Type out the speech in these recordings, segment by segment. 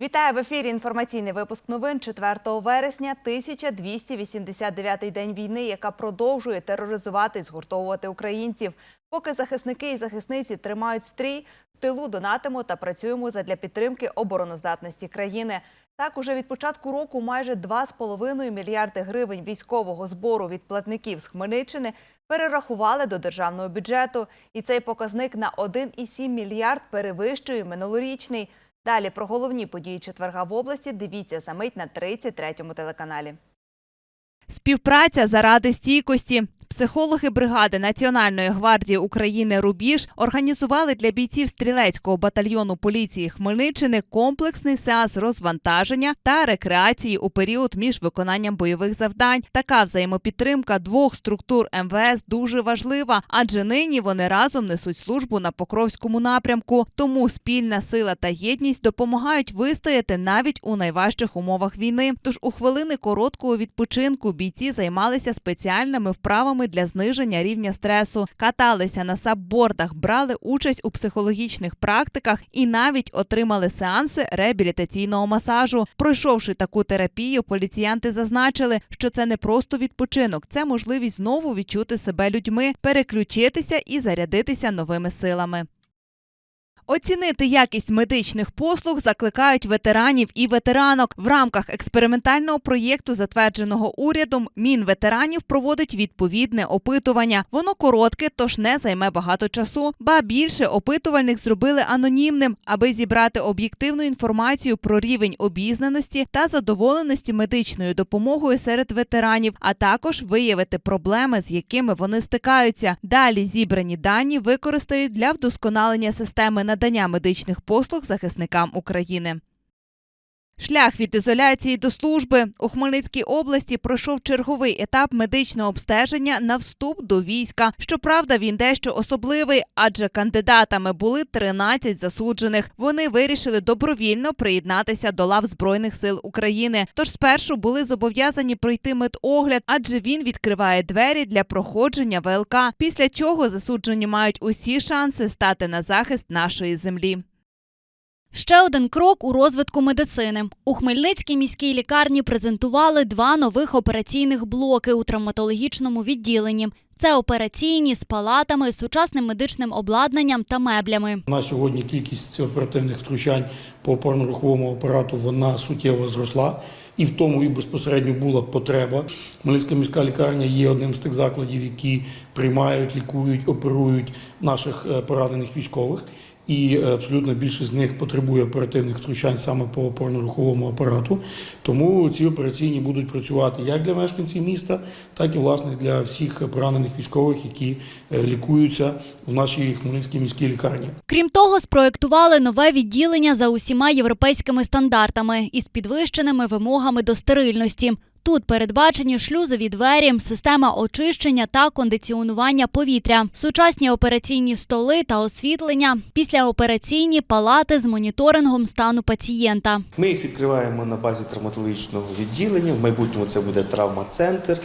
Вітаю в ефірі. Інформаційний випуск новин 4 вересня. 1289-й день війни, яка продовжує тероризувати і згуртовувати українців. Поки захисники і захисниці тримають стрій, в тилу донатимо та працюємо задля підтримки обороноздатності країни. Так, уже від початку року майже 2,5 мільярди гривень військового збору від платників з Хмельниччини перерахували до державного бюджету. І цей показник на 1,7 мільярд перевищує минулорічний. Далі про головні події четверга в області дивіться за мить на 33-му телеканалі. Співпраця заради стійкості. Психологи бригади Національної гвардії України Рубіж організували для бійців стрілецького батальйону поліції Хмельниччини комплексний сеанс розвантаження та рекреації у період між виконанням бойових завдань. Така взаємопідтримка двох структур МВС дуже важлива, адже нині вони разом несуть службу на Покровському напрямку. Тому спільна сила та єдність допомагають вистояти навіть у найважчих умовах війни. Тож у хвилини короткого відпочинку бійці займалися спеціальними вправами для зниження рівня стресу, каталися на саббордах, брали участь у психологічних практиках і навіть отримали сеанси реабілітаційного масажу. Пройшовши таку терапію, поліціянти зазначили, що це не просто відпочинок, це можливість знову відчути себе людьми, переключитися і зарядитися новими силами. Оцінити якість медичних послуг закликають ветеранів і ветеранок. В рамках експериментального проєкту, затвердженого урядом, Мінветеранів проводить відповідне опитування. Воно коротке, тож не займе багато часу. Ба більше опитувальник зробили анонімним, аби зібрати об'єктивну інформацію про рівень обізнаності та задоволеності медичною допомогою серед ветеранів, а також виявити проблеми, з якими вони стикаються. Далі зібрані дані використають для вдосконалення системи надання медичних послуг захисникам України. Шлях від ізоляції до служби у Хмельницькій області пройшов черговий етап медичного обстеження на вступ до війська. Щоправда, він дещо особливий, адже кандидатами були 13 засуджених. Вони вирішили добровільно приєднатися до лав збройних сил України. Тож спершу були зобов'язані пройти медогляд, адже він відкриває двері для проходження ВЛК. Після чого засуджені мають усі шанси стати на захист нашої землі. Ще один крок у розвитку медицини. У Хмельницькій міській лікарні презентували два нових операційних блоки у травматологічному відділенні. Це операційні з палатами, сучасним медичним обладнанням та меблями. На сьогодні кількість оперативних втручань по опорно-руховому апарату вона суттєво зросла, і в тому і безпосередньо була потреба. Хмельницька міська лікарня є одним з тих закладів, які приймають, лікують, оперують наших е, поранених військових. І е, абсолютно більшість з них потребує оперативних втручань саме по опорно-руховому апарату. Тому ці операційні будуть працювати як для мешканців міста, так і власне для всіх поранених військових, які е, лікуються в нашій Хмельницькій міській лікарні. Крім того, спроектували нове відділення за усіма європейськими стандартами із підвищеними вимогами до стерильності. Тут передбачені шлюзові двері, система очищення та кондиціонування повітря, сучасні операційні столи та освітлення, післяопераційні палати з моніторингом стану пацієнта. Ми їх відкриваємо на базі травматологічного відділення. В майбутньому це буде травма-центр, е,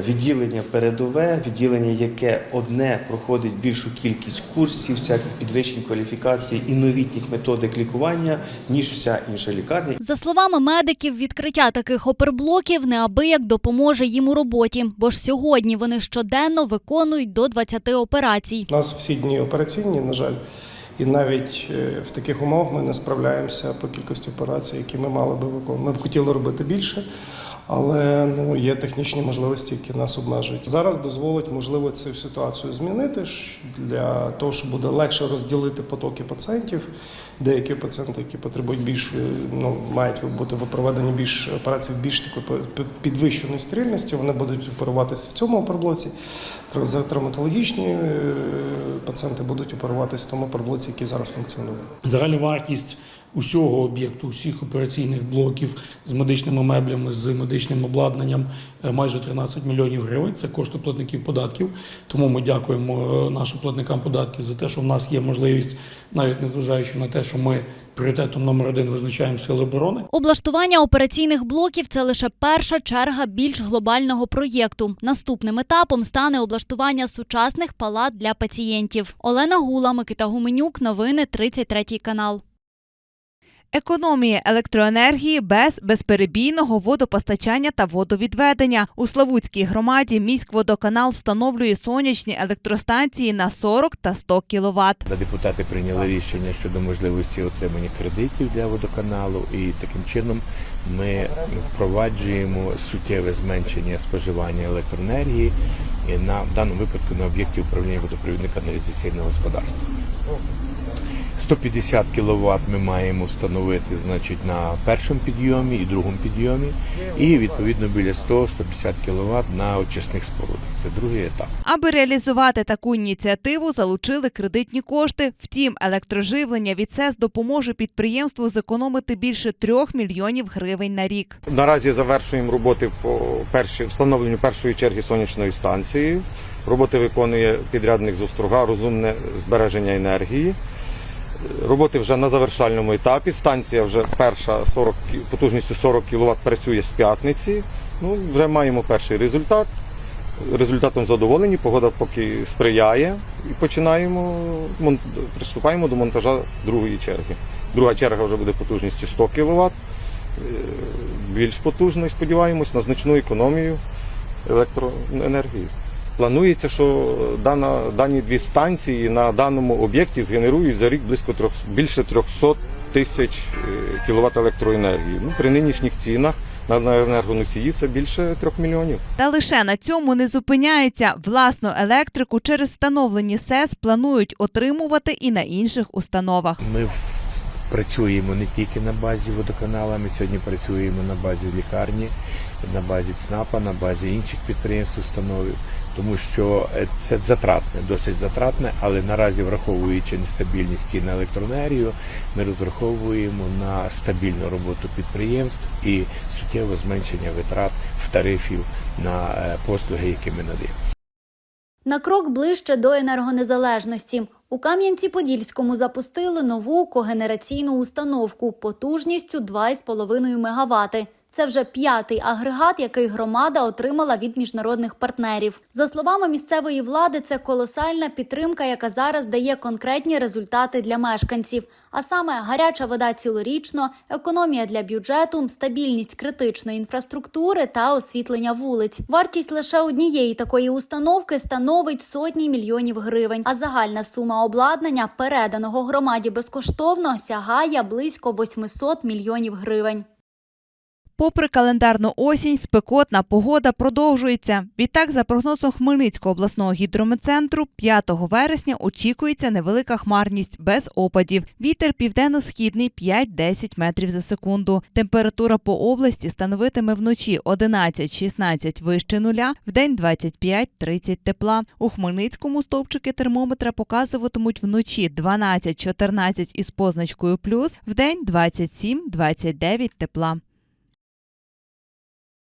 відділення передове, відділення, яке одне проходить більшу кількість курсів, всяких підвищень кваліфікації і новітніх методик лікування, ніж вся інша лікарня. За словами медиків, відкриття таких оперблоків неабияк допоможе їм у роботі, бо ж сьогодні вони щоденно виконують до 20 операцій. У нас всі дні операційні, на жаль, і навіть е, в таких умовах ми не справляємося по кількості операцій, які ми мали би виконувати. Ми б хотіли робити більше, але ну, є технічні можливості, які нас обмежують. Зараз дозволить можливо цю ситуацію змінити для того, щоб буде легше розділити потоки пацієнтів. Деякі пацієнти, які потребують більш ну, мають бути проведені більш операції в більш такої підвищеної стерильності. Вони будуть оперуватися в цьому За травматологічні е, пацієнти будуть оперуватися в тому оперблоці, який зараз функціонує. Загальна вартість усього об'єкту, усіх операційних блоків з медичними меблями, з медичним обладнанням е, майже 13 мільйонів гривень. Це кошти платників податків. Тому ми дякуємо е, нашим платникам податків за те, що в нас є можливість, навіть незважаючи на те, що ми пріоритетом номер один визначаємо сили оборони. Облаштування операційних блоків це лише перша черга більш глобального проєкту. Наступним етапом стане облаштування сучасних палат для пацієнтів. Олена Гула, Микита Гуменюк, новини 33 канал. Економія електроенергії без безперебійного водопостачання та водовідведення. У Славутській громаді міськводоканал встановлює сонячні електростанції на 40 та 100 кВт. Депутати прийняли рішення щодо можливості отримання кредитів для водоканалу, і таким чином ми впроваджуємо суттєве зменшення споживання електроенергії на в даному випадку на об'єкті управління водопровідно-каналізаційного господарства. 150 кВт ми маємо встановити значить, на першому підйомі і другому підйомі, і відповідно біля 100-150 кВт на очисних спорудах. Це другий етап. Аби реалізувати таку ініціативу, залучили кредитні кошти. Втім, електроживлення від СЕС допоможе підприємству зекономити більше трьох мільйонів гривень на рік. Наразі завершуємо роботи по перші, встановленню першої черги сонячної станції. Роботи виконує підрядник з Острога, розумне збереження енергії. Роботи вже на завершальному етапі. Станція вже перша 40, потужністю 40 кВт працює з п'ятниці. Ну, вже маємо перший результат. Результатом задоволені, погода поки сприяє і починаємо приступаємо до монтажа другої черги. Друга черга вже буде потужністю 100 кВт більш потужно сподіваємось на значну економію електроенергії. Планується, що дана, дані дві станції на даному об'єкті згенерують за рік близько трьох, більше 300 тисяч кВт електроенергії. Ну, при нинішніх цінах на на енергоносії це більше трьох мільйонів. Та лише на цьому не зупиняється. Власну електрику через встановлені СЕС планують отримувати і на інших установах. Ми працюємо не тільки на базі водоканала, ми сьогодні працюємо на базі лікарні, на базі ЦНАПа, на базі інших підприємств, установів, тому що е, це затратне, досить затратне, але наразі, враховуючи нестабільність цін на електроенергію, ми розраховуємо на стабільну роботу підприємств і суттєве зменшення витрат в тарифів на е, послуги, які ми надаємо. На крок ближче до енергонезалежності. У Кам'янці-Подільському запустили нову когенераційну установку потужністю 2,5 МВт. Це вже п'ятий агрегат, який громада отримала від міжнародних партнерів. За словами місцевої влади, це колосальна підтримка, яка зараз дає конкретні результати для мешканців. А саме гаряча вода цілорічно, економія для бюджету, стабільність критичної інфраструктури та освітлення вулиць. Вартість лише однієї такої установки становить сотні мільйонів гривень. А загальна сума обладнання, переданого громаді безкоштовно, сягає близько 800 мільйонів гривень. Попри календарну осінь, спекотна погода продовжується. Відтак, за прогнозом Хмельницького обласного гідрометцентру, 5 вересня очікується невелика хмарність без опадів. Вітер південно-східний 5-10 метрів за секунду. Температура по області становитиме вночі 11-16 вище нуля, вдень 25-30 тепла. У Хмельницькому стовпчики термометра показуватимуть вночі 12-14 із позначкою плюс, вдень 27-29 тепла.